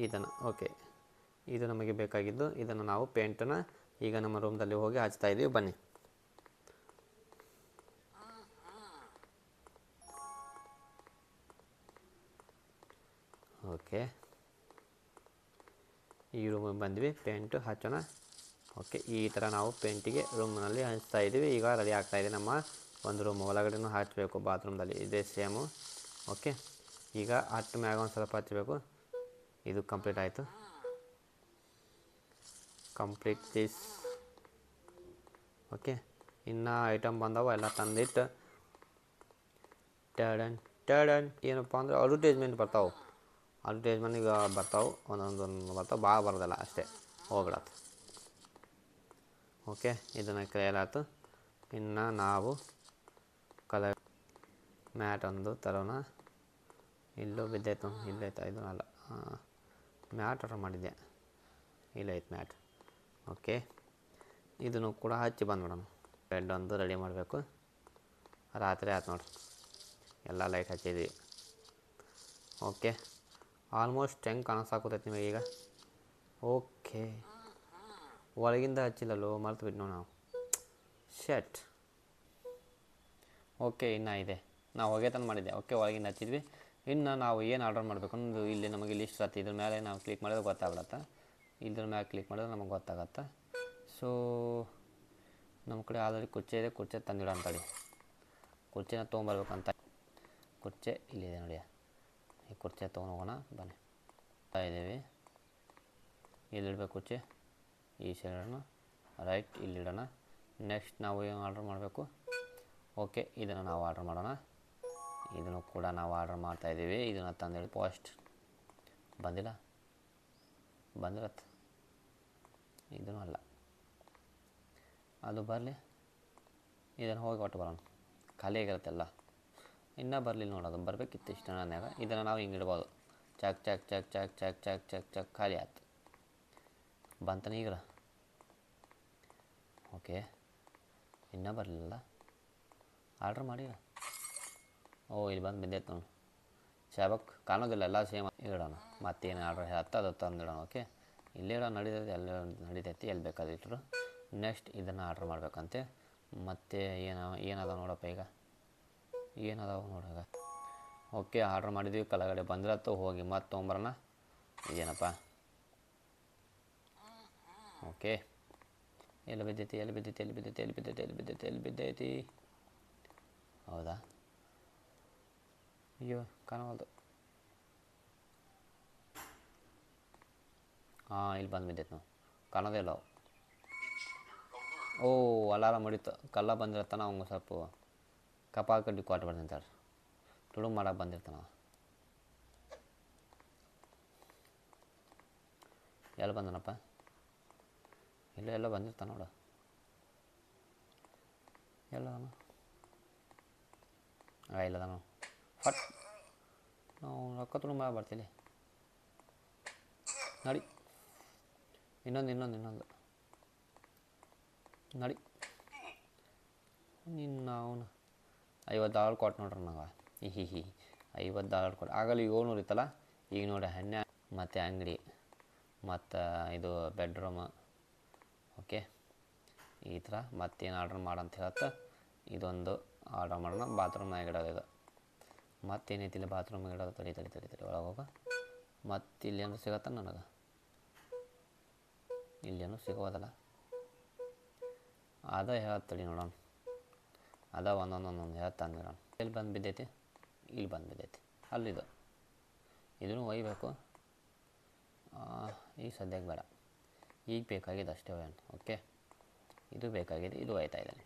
ಇದನ್ನು ಓಕೆ ಇದು ನಮಗೆ ಬೇಕಾಗಿದ್ದು, ಇದನ್ನು ನಾವು ಪೇಂಟನ್ನು ಈಗ ನಮ್ಮ ರೂಮ್ದಲ್ಲಿ ಹೋಗಿ ಹಚ್ತಾ ಇದ್ದೀವಿ. ಬನ್ನಿ. ಓಕೆ ಈ ರೂಮಿಗೆ ಬಂದ್ವಿ. ಪೇಂಟು ಹಚ್ಚೋಣ. ಓಕೆ, ಈ ಥರ ನಾವು ಪೇಂಟಿಗೆ ರೂಮ್ನಲ್ಲಿ ಹಂಚ್ತಾ ಇದ್ದೀವಿ. ಈಗ ರೆಡಿ ಆಗ್ತಾಯಿದೆ ನಮ್ಮ ಒಂದು ರೂಮ್ ಒಳಗಡೆನೂ ಹಚ್ಚಬೇಕು ಬಾತ್ರೂಮ್ದಲ್ಲಿ. ಇದೇ ಸೇಮು ಓಕೆ, ಈಗ ಹಟ್ಟ ಮ್ಯಾಗ ಒಂದು ಸ್ವಲ್ಪ ಹಚ್ಚಬೇಕು ಇದು ಕಂಪ್ಲೀಟ್ ಆಯಿತು. ಕಂಪ್ಲೀಟ್ ದಿಸ್ ಓಕೆ, ಇನ್ನು ಐಟಮ್ ಬಂದವ, ಎಲ್ಲ ತಂದಿಟ್ಟು. ಟಡನ್ ಟಡನ್ ಏನಪ್ಪ ಅಂದರೆ ಅಡ್ವರ್ಟೈಸ್ಮೆಂಟ್ ಬರ್ತಾವೆ. ಅಡ್ವರ್ಟೈಸ್ಮೆಂಟ್ ಈಗ ಬರ್ತಾವೆ. ಒಂದೊಂದು ಒಂದು ಬರ್ತಾವೆ. ಭಾಳ ಬರೋದಲ್ಲ ಅಷ್ಟೇ. ಹೋಗ್ಬಿಡತ್ತೆ. ಓಕೆ, ಇದನ್ನು ಕ್ಲಿಯರ್ ಇನ್ನು ನಾವು ಕಲರ್ ಮ್ಯಾಟ್ ಒಂದು ತರೋಣ. ಇಲ್ಲೂ ಬಿದ್ದಾಯ್ತು ಇಲ್ಲೈತು ಇದು ಅಲ್ಲ. ಮ್ಯಾಟ್ ಆರ್ಡರ್ ಮಾಡಿದ್ದೆ ಇಲ್ಲೈತೆ ಮ್ಯಾಟ್ ಓಕೆ, ಇದನ್ನು ಕೂಡ ಹಚ್ಚಿ ಬಂದ್ಬಿಡೋಣ ಬೆಡ್ ಒಂದು ರೆಡಿ ಮಾಡಬೇಕು. ರಾತ್ರಿ ಆಯ್ತು ನೋಡಿ. ಎಲ್ಲ ಲೈಟ್ ಹಚ್ಚಿದ್ದೀವಿ ಓಕೆ ಆಲ್ಮೋಸ್ಟ್ ಹೆಂಗೆ ಕಾಣಿಸಾಕತೈತಿ ನಿಮಗೆ ಈಗ. ಓಕೆ. ಒಳಗಿಂದ ಹಚ್ಚಿಲ್ಲಲ್ಲೋ ಮರ್ತು ಬಿಟ್ಟು ನಾವು. ಶರ್ಟ್ ಓಕೆ ಇನ್ನು ಇದೆ. ನಾವು ಹೊಗೆ ತಂದು ಮಾಡಿದ್ದೆ. ಓಕೆ ಒಳಗಿಂದ ಹಚ್ಚಿದ್ವಿ. ಇನ್ನು ನಾವು ಏನು ಆರ್ಡರ್ ಮಾಡಬೇಕು ಅನ್ನೋದು ಇಲ್ಲಿ ನಮಗೆ ಲಿಸ್ಟ್ ಇರತ್ತೆ ಇದ್ರ ಮೇಲೆ ನಾವು ಕ್ಲಿಕ್ ಮಾಡಿದ್ರೆ ಗೊತ್ತಾಗ್ಬಿಡತ್ತೆ. ಇದ್ರ ಮೇಲೆ ಕ್ಲಿಕ್ ಮಾಡಿದ್ರೆ ನಮಗೆ ಗೊತ್ತಾಗತ್ತೆ. ಸೊ ನಮ್ಮ ಕಡೆ ಆಲ್ರೆಡಿ ಕುರ್ಚೆ ಇದೆ. ಕುರ್ಚೆ ತಂದಿಡೋ ಅಂತೇಳಿ ಕುರ್ಚಿನ ತೊಗೊಂಬರ್ಬೇಕಂತ ಕುರ್ಚೆ ಇಲ್ಲಿದೆ ನೋಡಿ. ಈ ಕುರ್ಚೆ ತೊಗೊಂಡು ಹೋಗೋಣ. ಬನ್ನಿ. ಇದ್ದೀವಿ ಎಲ್ಲಿಡ್ಬೇಕು ಕುರ್ಚಿ. ಈ ಸೈಡೋಣ ರೈಟ್ ಇಲ್ಲಿಡೋಣ. ನೆಕ್ಸ್ಟ್ ನಾವು ಏನು ಆರ್ಡ್ರ್ ಮಾಡಬೇಕು? ಓಕೆ ಇದನ್ನು ನಾವು ಆರ್ಡ್ರ್ ಮಾಡೋಣ. ಇದನ್ನು ಕೂಡ ನಾವು ಆರ್ಡ್ರ್ ಮಾಡ್ತಾಯಿದ್ದೀವಿ ಇದನ್ನು ತಂದೇಳಿ ಪೋಸ್ಟ್ ಬಂದಿಲ್ಲ? ಬಂದಿರತ್ತೆ. ಇದೂ ಅಲ್ಲ. ಅದು ಬರಲಿ? ಇದನ್ನು ಹೋಗಿ ಒಟ್ಟು ಬರೋಣ. ಖಾಲಿ ಆಗಿರುತ್ತೆಲ್ಲ ಇನ್ನೂ ಬರಲಿಲ್ಲ ನೋಡೋದು ಬರಬೇಕಿತ್ತು ಇಷ್ಟು ನನ್ಯಾಗ ಇದನ್ನು ನಾವು ಹಿಂಗೆ ಇಡ್ಬೋದು. ಚಕ್ ಚಕ್ ಚಕ್ ಚಕ್ ಚಕ್ ಚಕ್ ಚಕ್ ಚಕ್, ಖಾಲಿ ಆಯ್ತು ಬಂತನೇ ಈಗ ಓಕೆ. ಇನ್ನೂ ಬರಲಿಲ್ಲ. ಆರ್ಡ್ರ್ ಮಾಡಿ ಓ, ಇಲ್ಲಿ ಬಂದು ಬಿದ್ದೈತೆ ನೋಡಿ. ಶಾಬಕ್ ಕಾಣೋದಿಲ್ಲ ಎಲ್ಲ ಸೇಮ್ ಇಡೋಣ. ಮತ್ತೇನು ಆರ್ಡ್ರ್ ಹೇಳ್ತ ಅದು ತಂದಿಡೋಣ, ಓಕೆ? ಇಲ್ಲೇ ಇಡೋ ನಡೀತೈತಿ ಎಲ್ಲ ನಡೀತೈತಿ, ಎಲ್ಲಿ ಬೇಕಾದ್ರೆ ಇಟ್ಟರು ನೆಕ್ಸ್ಟ್ ಇದನ್ನು ಆರ್ಡ್ರ್ ಮಾಡಬೇಕಂತೆ. ಮತ್ತು ಏನು ಏನದ ನೋಡಪ್ಪ ಈಗ? ಏನದಾವ ನೋಡಾಗ ಓಕೆ, ಆರ್ಡ್ರ್ ಮಾಡಿದ್ವಿ, ಕೆಳಗಡೆ ಬಂದಿರತ್ತು ಹೋಗಿ ಮತ್ತೆ ತೊಗೊಂಬರೋಣ ಇದೇನಪ್ಪ? ಓಕೆ. ಎಲ್ಲಿ ಬಿದ್ದೈತಿ ಎಲ್ಲಿ ಬಿದ್ದೈತಿ ಎಲ್ಲಿ ಬಿದ್ದೈತಿ ಎಲ್ಲಿ ಬಿದ್ದೈತಿ ಎಲ್ಲಿ ಬಿದ್ದೈತಿ ಎಲ್ಲಿ ಬಿದ್ದೈತಿ? ಹೌದಾ? ಅಯ್ಯೋ, ಕಾಣವಲ್ದು. ಹಾಂ, ಇಲ್ಲಿ ಬಂದು ಬಿದ್ದೈತೆ ನಾವು ಕಾಣೋದೇ ಇಲ್ಲ ಓ, ಅಲಾರಾಮ್ ಹೊಡಿತು. ಕಲ್ಲ ಬಂದಿರತ್ತಾನ ಅವ್ನು ಸ್ವಲ್ಪ ಕಪಾ ಕಡ್ಡಿ ಕೊಟ್ಟು ಬರ್ದಿಂತಾರೆ ತುಳು ಮಾಡಕ್ಕೆ ಬಂದಿರ್ತಾನ. ಎಲ್ಲಿ ಬಂದನಪ್ಪ? ಇಲ್ಲ ಎಲ್ಲ ಬಂದಿರ್ತಾನೆ ನೋಡು. ಎಲ್ಲ ಆ ಇಲ್ಲದಾನು ಫಟ್. ನಾವು ರೊಕ್ಕ ತುಂಬ ಮಾಡ ಬರ್ತೀನಿ. ನಡಿ. ಇನ್ನೊಂದು ಇನ್ನೊಂದು ಇನ್ನೊಂದು. ನಡಿ. ನಿನ್ನ ಅವನು. ಐವತ್ತು ಡಾಲರ್ ಕೊಟ್ಟು ನೋಡ್ರಿ ನಂಗೆ ಈ ಹಿ ಹಿ. ಐವತ್ತು ಡಾಲರ್ ಕೊಟ್ಟು ಆಗಲ್ಲ ಏಳ್ನೂರು ಇತ್ತಲ್ಲ? ಈಗ ನೋಡಿ ಹನ್ನೆ ಮತ್ತು ಅಂಗಡಿ. ಮತ್ತು ಇದು ಬೆಡ್ರೂಮ್ ಓಕೆ? ಈ ಥರ ಮತ್ತೇನು ಆರ್ಡ್ರ್ ಮಾಡಂತ ಹೇಳತ್ತ. ಇದೊಂದು ಆರ್ಡ್ರ್ ಮಾಡೋಣ. ಬಾತ್ರೂಮ್ನಾಗ ಇಡೋದು ಇದು. ಮತ್ತೇನೈತಿ ಇಲ್ಲಿ ಬಾತ್ರೂಮ್ ಇಡೋದು ತಡಿ ತಡಿ ತಡಿ ತಡಿ. ಒಳಗೆ ಹೋಗ. ಮತ್ತು ಇಲ್ಲೇನು ಸಿಗತ್ತ ನನಗೆ? ಇಲ್ಲೇನು ಸಿಗೋದಲ್ಲ. ಅದ ಹೇಳತ್ತಡಿ ನೋಡೋಣ. ಅದ ಒಂದೊಂದೊಂದೊಂದು ಒಂದೊಂದು ಹೇಳ್ತಾನೆ ನೋಡೋಣ. ಇಲ್ಲಿ ಬಂದು ಬಿದ್ದೈತಿ? ಇಲ್ಲಿ ಬಂದು ಬಿದ್ದೈತಿ. ಅಲ್ಲಿದು. ಇದನ್ನು ಒಯ್ಬೇಕು. ಆ, ಈಗ ಸದ್ಯಕ್ಕೆ ಬೇಡ. ಈಗ ಬೇಕಾಗಿದೆ ಅಷ್ಟೇ ಅಂತ ಓಕೆ ಇದು ಬೇಕಾಗಿದೆ, ಇದು ಒಯ್ತಾ ಇದ್ದಾನೆ.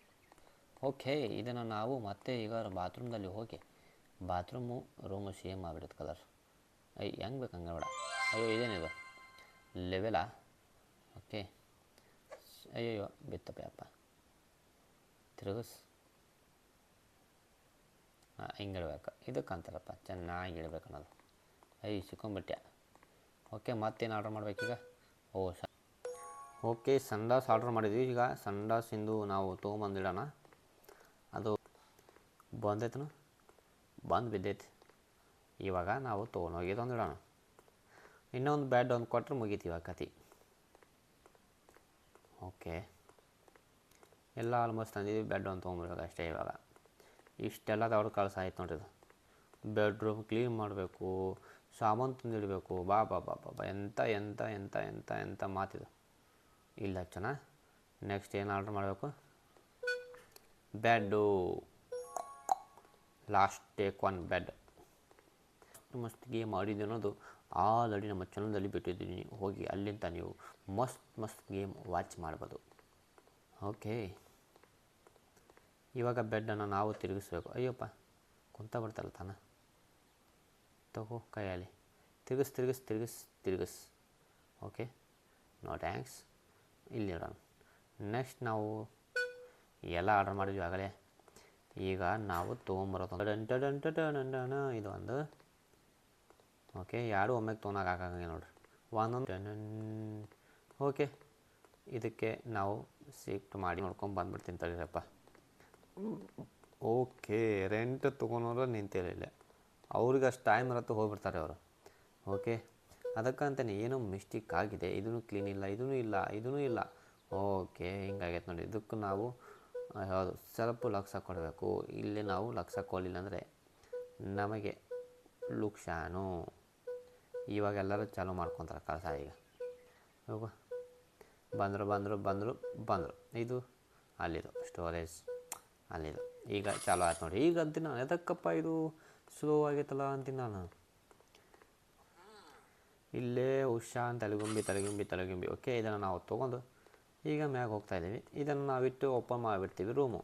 ಓಕೆ ಇದನ್ನು ನಾವು ಮತ್ತೆ ಈಗ ಬಾತ್ರೂಮ್ದಲ್ಲಿ ಹೋಗಿ ಬಾತ್ರೂಮು ರೂಮು ಸೇಮ್ ಆಗಿಬಿಡುತ್ತೆ ಕಲರ್ ಐ ಹೆಂಗೆ ಬೇಕು ಹಂಗೆ ಬೇಡ. ಅಯ್ಯೋ ಇದೇನಿದು ಲೆವೆಲಾ ಓಕೆ ಅಯ್ಯಯ್ಯೋ, ಬಿತ್ತಪ್ಪ ಅಪ್ಪ ತಿರುಗಿಸ್. ಹಾಂ ಹಿಂಗೆ ಇಡಬೇಕು ಇದಕ್ಕೆ ಅಂತಾರಪ್ಪ, ಚೆನ್ನಾಗಿ ಇಡಬೇಕು ಅನ್ನೋದು. ಐ ಸಿಕ್ಕೊಂಬಿಟ್ಟೆ ಓಕೆ ಮತ್ತೇನು ಆರ್ಡ್ರ್ ಮಾಡಬೇಕೀಗ? ಓ, ಸ ಓಕೆ, ಸಂಡಾಸ್ ಆರ್ಡ್ರ್ ಮಾಡಿದ್ವಿ. ಈಗ ಸಂಡಾಸಿಂದು ನಾವು ತೊಗೊಂಬಂದಿಡೋಣ. ಅದು ಬಂದೈತನು? ಬಂದು ಬಿದ್ದೈತಿ. ಇವಾಗ ನಾವು ತೊಗೊಂಡೋಗಿ ತಂದಿಡೋಣ. ಇನ್ನೊಂದು ಬ್ಯಾಡ್ ಒಂದು ಕೊಟ್ಟರೆ ಮುಗೀತು ಇವಾಗ ಕತಿ ಓಕೆ. ಎಲ್ಲ ಆಲ್ಮೋಸ್ಟ್ ತಂದಿದ್ವಿ. ಬೆಡ್ ಒಂದು ತೊಗೊಂಬರ್ಬೇಕು ಅಷ್ಟೇ ಇವಾಗ. ಇಷ್ಟೆಲ್ಲ ದೊಡ್ಡ ಕಳ್ಸ ಆಯ್ತು ನೋಡ್ರಿ ಇದು. ಬೆಡ್ರೂಮ್ ಕ್ಲೀನ್ ಮಾಡಬೇಕು. ಸಾಮಾನು ತಂದಿಡಬೇಕು. ಬಾ ಬಾ ಬಾ ಬಾ ಬಾ. ಎಂಥ ಎಂಥ ಎಂಥ ಎಂಥ ಎಂಥ ಮಾತಿದು. ಇಲ್ಲ ಚೆನ್ನ ನೆಕ್ಸ್ಟ್ ಏನು ಆರ್ಡ್ರ್ ಮಾಡಬೇಕು? Bed last take one bed ಮಸ್ತ್ ಗೇಮ್ ಆಡಿದ್ದು ಅನ್ನೋದು ಆಲ್ರೆಡಿ ನಮ್ಮ ಚಾನಲ್ದಲ್ಲಿ ಬಿಟ್ಟಿದ್ದೀನಿ. ಹೋಗಿ ಅಲ್ಲಿಂದ ನೀವು ಮಸ್ತ್ ಮಸ್ತ್ ಗೇಮ್ ವಾಚ್ ಮಾಡ್ಬೋದು. ಓಕೆ ಇವಾಗ ಬೆಡ್ಡನ್ನು ನಾವು ತಿರುಗಿಸ್ಬೇಕು. ಅಯ್ಯಪ್ಪ, ಕುಂತ ಬರ್ತಲ್ಲ ತಾನ. ತಗೋ ಕೈಯಲ್ಲಿ. ತಿರುಗಿಸ್ ತಿರುಗಿಸ್ ತಿರುಗಿಸ್ ತಿರುಗಿಸ್. ಓಕೆ ನೋ ಟ್ಯಾಂಕ್ಸ್ ಇಲ್ಲಿ ಇಡೋಣ ನೆಕ್ಸ್ಟ್ ನಾವು ಎಲ್ಲ ಆರ್ಡರ್ ಮಾಡಿದ್ವಿ ಆಗಲೇ. ಈಗ ನಾವು ತೊಗೊಂಬರೋದು ಇದು ಒಂದು. ಓಕೆ ಯಾರು ಒಮ್ಮೆಗೆ ತೊಗೊಳಕ್ಕೆ ಆಗಂಗೆ ನೋಡ್ರಿ. ಒಂದೊಂದು ಓಕೆ ಇದಕ್ಕೆ ನಾವು ಸೀಟ್ ಮಾಡಿ ನೋಡ್ಕೊಂಡು ಬಂದ್ಬಿಡ್ತೀನಿ ತಡೀರಪ್ಪ. ಓಕೆ ರೆಂಟ್ ತೊಗೊಳೋರು ನಿಂತಿರಲಿಲ್ಲ ಅವ್ರಿಗೆ ಅಷ್ಟು ಟೈಮ್ ಇರತ್ತೆ ಹೋಗ್ಬಿಡ್ತಾರೆ ಅವರು. ಓಕೆ ಅದಕ್ಕಂತಾನೆ ಏನೋ ಮಿಸ್ಟೇಕ್ ಆಗಿದೆ. ಇದೂ ಕ್ಲೀನ್ ಇಲ್ಲ ಇದೂ ಇಲ್ಲ ಇದೂ ಇಲ್ಲ. ಓಕೆ ಹಿಂಗಾಗೈತೆ ನೋಡಿ. ಇದಕ್ಕೆ ನಾವು ಯಾವುದು ಸ್ವಲ್ಪ ಲಕ್ಷ ಕೊಡಬೇಕು. ಇಲ್ಲಿ ನಾವು ಲಕ್ಷ ಕೊಡಲಿಲ್ಲ ಅಂದರೆ ನಮಗೆ ಲುಕ್ಷಾನು ಇವಾಗ ಎಲ್ಲರೂ ಚಾಲೂ ಮಾಡ್ಕೊತಾರೆ ಕಳಸ ಈಗ. ಹೋಗುವ ಬಂದರು ಬಂದರು ಬಂದರು ಬಂದರು. ಇದು ಅಲ್ಲಿದು ಸ್ಟೋರೇಜ್ ಅಲ್ಲಿದು. ಈಗ ಚಾಲೂ ಆಯ್ತು ನೋಡಿ. ಈಗ ಅಂತೀನಿ ನಾನು. ಎದಕ್ಕಪ್ಪ ಇದು ಸ್ಲೋ ಆಗೈತಲ್ಲ ಅಂತೀನಿ ನಾನು. ಇಲ್ಲೇ ಉಷಾ ಅಂತ ತಲೆಗುಂಬಿ ತಲೆಗುಂಬಿ ತಲೆಗುಂಬಿ. ಓಕೆ ಇದನ್ನು ನಾವು ತೊಗೊಂಡು ಈಗ ಮ್ಯಾಗ ಹೋಗ್ತಾ ಇದ್ದೀವಿ. ಇದನ್ನು ನಾವಿಟ್ಟು ಓಪನ್ ಮಾಡಿಬಿಡ್ತೀವಿ ರೂಮು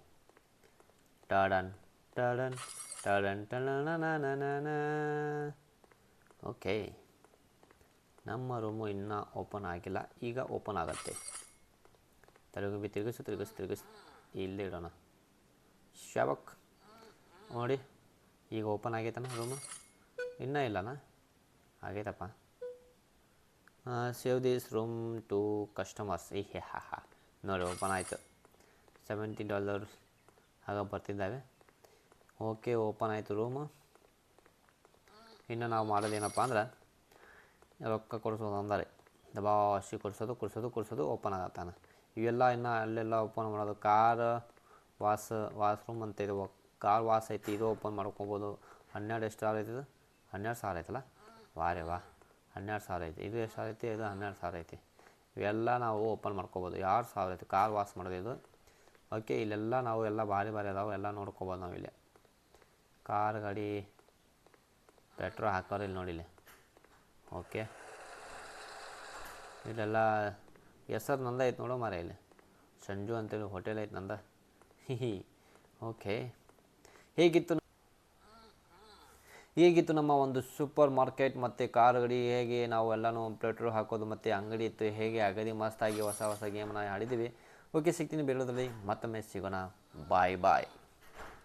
ಟಡನ್ ಟಡನ್ ಟಡನ್ ಟಣ ಓಕೆ ನಮ್ಮ ರೂಮು ಇನ್ನೂ ಓಪನ್ ಆಗಿಲ್ಲ. ಈಗ ಓಪನ್ ಆಗುತ್ತೆ. ತಲೆಗುಂಬಿ ತಿರುಗಿಸು ತಿರುಗಿಸು ತಿರುಗಿಸು. ಇಲ್ಲೇ ಇಡೋಣ. ಶಾವಕ್ ನೋಡಿ. ಈಗ ಓಪನ್ ಆಗೈತನ ರೂಮು ಇನ್ನೂ ಇಲ್ಲನಾ? ಆಗೈತಪ್ಪ. ರೂಮ್ ಟು ಕಸ್ಟಮರ್ಸ್ ಈ ಹೇ ಹಾ ಹಾ ನೋಡಿ ಓಪನ್ ಆಯಿತು. ಸೆವೆಂಟಿ ಡಾಲರ್ ಆಗ ಬರ್ತಿದ್ದಾವೆ. ಓಕೆ ಓಪನ್ ಆಯಿತು ರೂಮು ಇನ್ನು ನಾವು ಮಾಡೋದೇನಪ್ಪ ಅಂದ್ರೆ, ರೊಕ್ಕ ಕೊಡಿಸೋದು ಅಂದರೆ, ದಬಾಶಿ ಕೊಡಿಸೋದು ಕೊಡಿಸೋದು ಕೊಡಿಸೋದು ಓಪನ್ ಆಗತ್ತಾನ ಇವೆಲ್ಲ ಇನ್ನು ಅಲ್ಲೆಲ್ಲ ಓಪನ್ ಮಾಡೋದು. ಕಾರ್ ವಾಸ್, ವಾಶ್ರೂಮ್ ಅಂತ ಇದು ಕಾರ್ ವಾಸ್ ಐತಿ, ಇದು ಓಪನ್ ಮಾಡ್ಕೊಬೋದು. ಹನ್ನೆರಡು ಎಷ್ಟು ಸಾವಿರ ಐತಿದು? ಹನ್ನೆರಡು ಸಾವಿರ ಐತಲ್ಲ? ವಾರೇ, ವಾ. ಹನ್ನೆರಡು ಸಾವಿರ ಐತಿ. ಇದು ಎಷ್ಟು ಸಾವಿರ ಐತಿ ಇದು ಹನ್ನೆರಡು ಸಾವಿರ ಐತಿ. ಇವೆಲ್ಲ ನಾವು ಓಪನ್ ಮಾಡ್ಕೋಬೋದು. ಎರಡು ಸಾವಿರ ಐತಿ? ಕಾರ್ ವಾಶ್ ಮಾಡೋದು ಇದು. ಓಕೆ, ಇಲ್ಲೆಲ್ಲ ನಾವು ಎಲ್ಲ ಭಾರಿ ಭಾರಿ ಅದಾವೆ. ಎಲ್ಲ ನೋಡ್ಕೋಬೋದು ನಾವು ಇಲ್ಲಿ ಕಾರ್, ಗಾಡಿ, ಪೆಟ್ರೋಲ್ ಹಾಕೋರು ಇಲ್ಲಿ ನೋಡಿಲ್ಲ. ಓಕೆ. ಇಲ್ಲೆಲ್ಲ ಹೆಸರು ನಂದ ಐತೆ ನೋಡೋ ಮಾರ ಇಲ್ಲಿ. ಸಂಜು ಅಂತೇಳಿ ಹೋಟೆಲ್ ಐತೆ ನಂದ. (laughs) ಹಿ. ಓಕೆ. ಹೇಗಿತ್ತು ಹೇಗಿತ್ತು ನಮ್ಮ ಒಂದು ಸೂಪರ್ ಮಾರ್ಕೆಟ್ ಮತ್ತು ಕಾರ್ ಅಂಗಡಿ ಹೇಗೆ ನಾವು ಎಲ್ಲನೂ ಪೆಟ್ರೋಲ್ ಹಾಕೋದು ಮತ್ತು ಅಂಗಡಿ ಇತ್ತು ಹೇಗೆ ಅಗದಿ ಮಸ್ತಾಗಿ ಹೊಸ ಹೊಸ ಗೇಮ್ನ ಆಡಿದ್ದೀವಿ. ಓಕೆ, ಸಿಗ್ತೀನಿ ಬೇರೆದ್ರಲ್ಲಿ ಮತ್ತೊಮ್ಮೆ ಸಿಗೋಣ. ಬಾಯ್ ಬಾಯ್.